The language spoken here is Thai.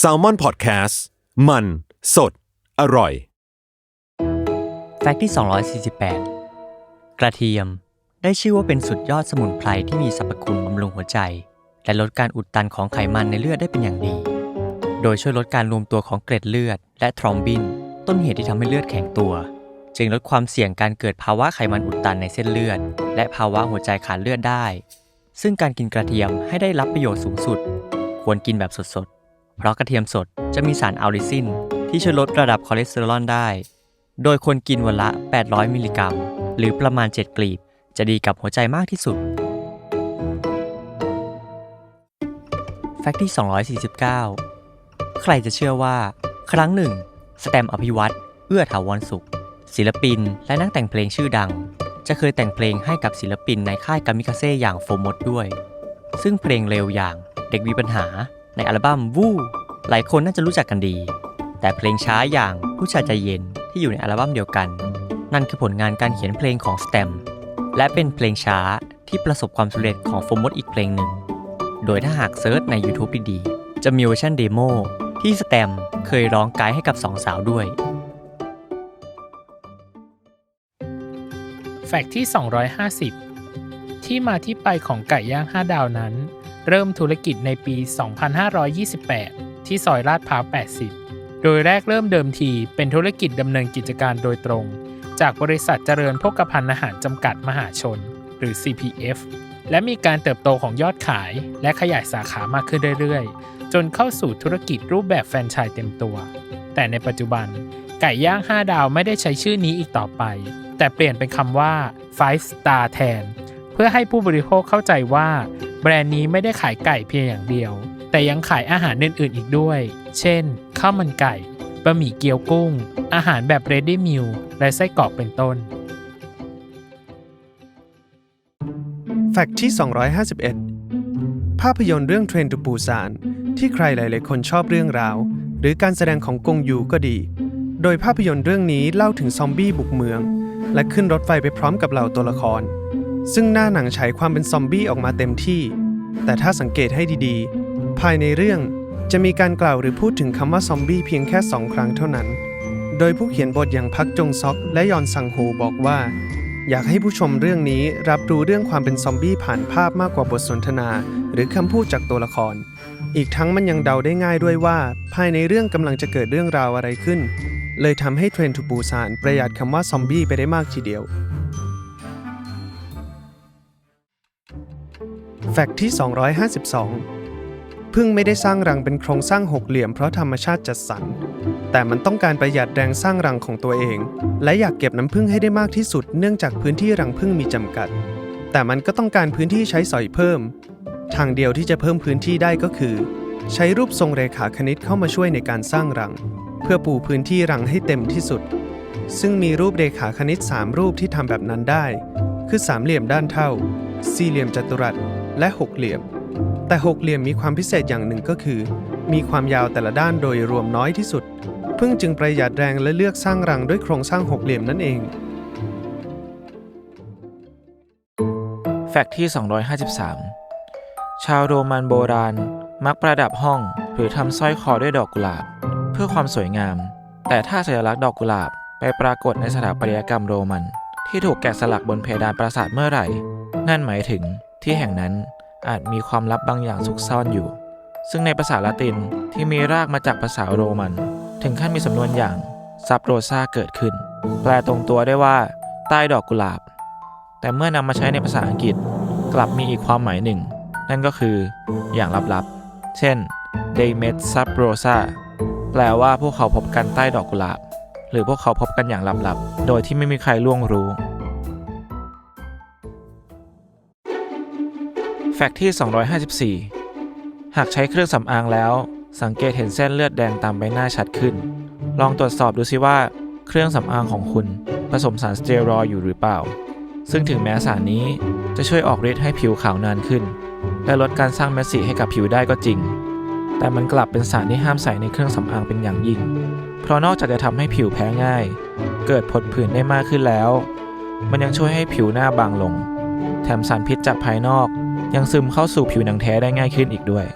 s a l ม o n PODCAST มัน สด อร่อย แฟกต์ที่ 248 กระเทียมได้ชื่อว่าเป็นสุดยอดสมุนไพรที่มีสรรพคุณบำรุงหัวใจ และลดการอุดตันของไขมันในเลือดได้เป็นอย่างดี โดยช่วยลดการรวมตัวของเกล็ดเลือด และทรอมบิน ต้นเหตุที่ทำให้เลือดแข็งตัว จึงลดความเสี่ยงการเกิดภาวะไขมันอุดตันในเส้นเลือด และภาวะหัวใจขาดเลือดได้ ซึ่งการกินกระเทียมให้ได้รับประโยชน์สูงสุด ควรกินแบบสดๆ เพราะกระเทียมสดจะมีสารอัลลิซิน ที่ช่วยลดระดับคอเลสเตอรอลได้ โดยควรกินวันละ 800 มิลลิกรัม หรือประมาณ 7 กลีบ จะดีกับหัวใจมากที่สุด แฟกต์ที่ 249 ใครจะเชื่อว่า ครั้งหนึ่ง สแตมป์อภิวัตเอื้อถาวรสุข ศิลปิน และนักแต่งเพลงชื่อดัง จะเคยแต่งเพลงให้กับศิลปินในค่ายกามิกาเซ่อย่างโฟมดด้วย ซึ่งเพลงเร็วอย่าง เด็กมีปัญหาในอัลบั้มวู้หลายคนน่าจะรู้จักกันดี แต่เพลงช้าอย่างผู้ชายใจเย็นที่อยู่ในอัลบั้มเดียวกัน นั่นคือผลงานการเขียนเพลงของสแตมและเป็นเพลงช้าที่ประสบความสำเร็จของโฟมดอีกเพลงหนึ่ง โดยถ้าหากเซิร์ชใน YouTube ดีๆ จะมีเวอร์ชันเดโมที่สแตมเคยร้องไกด์ให้กับสองสาวด้วย แฟกต์ที่ 250 ที่มาที่ไปของไก่ย่าง 5 ดาวนั้น เริ่มธุรกิจในปี 2528 ที่ซอยลาดพร้าว 80 โดยแรกเริ่มเดิมทีเป็นธุรกิจดำเนินกิจการโดยตรง จากบริษัทเจริญพกพันธ์อาหารจำกัดมหาชน หรือ CPF และมีการเติบโตของยอดขายและขยายสาขามากขึ้นเรื่อยๆ จนเข้าสู่ธุรกิจรูปแบบแฟรนไชส์เต็มตัว แต่ในปัจจุบัน ไก่ย่าง 5 ดาวไม่ได้ใช้ชื่อนี้อีกต่อไป แต่เปลี่ยนเป็นคำว่า five star แทน เพื่อให้ผู้บริโภคเข้าใจว่า แบรนด์นี้ไม่ได้ขายไก่เพียงอย่างเดียว แต่ยังขายอาหารอื่นๆอีกด้วย เช่น ข้าวมันไก่ บะหมี่เกี๊ยวกุ้ง อาหารแบบ ready meal และไส้กรอกเป็นต้น แฟกต์ที่ 251 ภาพยนตร์เรื่องเทรน to ปูซาน ที่ใครหลายๆคนชอบเรื่องราว หรือการแสดงของกงยูก็ดี โดยภาพยนตร์เรื่องนี้เล่าถึงซอมบี้บุกเมือง และขึ้นรถไฟไปพร้อมกับเหล่าตัวละคร ซึ่งหน้าหนังฉายความเป็นซอมบี้ออกมาเต็มที่ แต่ถ้าสังเกตให้ดีๆ ภายในเรื่องจะมีการกล่าวหรือพูดถึงคำว่าซอมบี้เพียงแค่สองครั้งเท่านั้น โดยผู้เขียนบทอย่างพักจงซอกและยอนซังโฮบอกว่า อยากให้ผู้ชมเรื่องนี้รับรู้เรื่องความเป็นซอมบี้ผ่านภาพมากกว่าบทสนทนา หรือคำพูดจากตัวละคร อีกทั้งมันยังเดาได้ง่ายด้วยว่า ภายในเรื่องกำลังจะเกิดเรื่องราวอะไรขึ้น เลยทำให้เทรนทูปูซานประหยัดคำว่าซอมบี้ไปได้มากทีเดียว แฟกต์ที่ 252 พึ่งไม่ได้สร้างรังเป็นโครงสร้างหกเหลี่ยมเพราะธรรมชาติจัดสรร แต่มันต้องการประหยัดแรงสร้างรังของตัวเอง และอยากเก็บน้ำผึ้งให้ได้มากที่สุดเนื่องจากพื้นที่รังผึ้งมีจำกัด แต่มันก็ต้องการพื้นที่ใช้สอยเพิ่ม ทางเดียวที่จะเพิ่มพื้นที่ได้ก็คือ ใช้รูปทรงเรขาคณิตเข้ามาช่วยในการสร้างรัง เพื่อปูพื้นที่รังให้เต็มที่สุด ซึ่งมีรูปเรขาคณิต 3 รูปที่ทำแบบนั้นได้ คือสามเหลี่ยมด้านเท่า สี่เหลี่ยมจัตุรัส และหกเหลี่ยม แต่หกเหลี่ยมมีความพิเศษอย่างหนึ่งก็คือ มีความยาวแต่ละด้านโดยรวมน้อยที่สุด พึ่งจึงประหยัดแรงและเลือกสร้างรังด้วยโครงสร้างหกเหลี่ยมนั่นเอง แฟกต์ที่ 253 ชาวโรมันโบราณ มักประดับห้อง หรือทำสร้อยคอด้วยดอกกุหลาบ เพื่อความสวยงาม แต่ถ้าสัญลักษณ์ดอกกุหลาบไปปรากฏในสถาปัตยกรรมโรมัน ที่ถูกแกะสลักบนเพดานปราสาทเมื่อไหร่ นั่นหมายถึง ที่แห่งนั้นอาจมีความลับบางอย่างซุกซ่อนอยู่ ซึ่งในภาษาละตินที่มีรากมาจากภาษาโรมัน ถึงขั้นมีสำนวนอย่างซับโรซาเกิดขึ้น แปลตรงตัวได้ว่า ใต้ดอกกุหลาบ แต่เมื่อนำมาใช้ในภาษาอังกฤษกลับมีอีกความหมายหนึ่ง นั่นก็คือ อย่างลับๆ เช่น they met sub rosa แปลว่าพวกเขาพบกันใต้ดอกกุหลาบ หรือพวกเขาพบกันอย่างลับๆ โดยที่ไม่มีใครล่วงรู้ แฟกต์ที่ 254 หากใช้เครื่องสำอางแล้ว สังเกตเห็นเส้นเลือดแดงตามใบหน้าชัดขึ้น ลองตรวจสอบดูซิว่าเครื่องสำอางของคุณผสมสารสเตียรอยอยู่หรือเปล่า ซึ่งถึงแม้สารนี้จะช่วยออกฤทธิ์ให้ผิวขาวนานขึ้น และลดการสร้างเม็ดสีให้กับผิวได้ก็จริง แต่มันกลับเป็นสารที่ห้ามใส่ในเครื่องสำอางเป็นอย่างยิ่ง เพราะนอกจากจะทำให้ผิวแพ้ง่าย เกิดผดผื่นได้มากขึ้นแล้ว มันยังช่วยให้ผิวหน้าบางลง แถมสารพิษจากภายนอก ยังซึมเข้าสู่ผิวหนังแท้ได้ง่ายขึ้นอีกด้วย